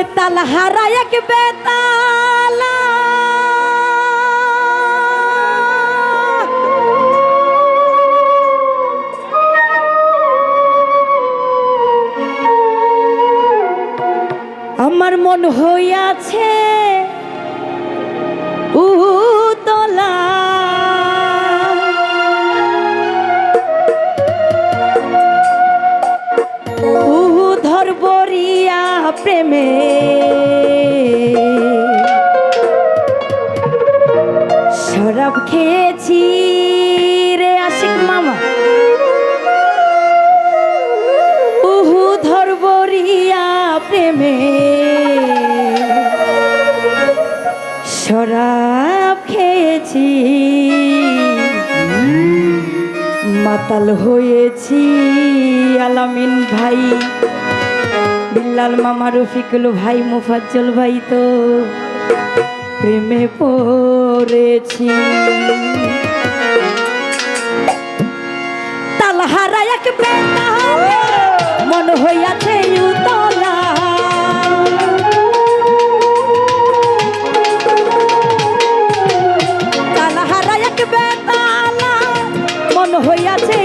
বেতাল হারা এক বেতালা। আমার মন হইয়াছে উতলা হয়েছি আলামিন ভাই। বিল্লাল মামা রফিকুল ভাই, মুফাজ্জল ভাই তো প্রেমে পড়েছি। তালহারা এক মন হইয়াছে উতলা। তালহারা এক বেতালা হইয়াছে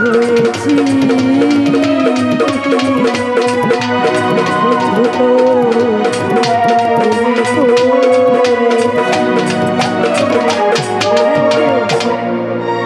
হয়েছি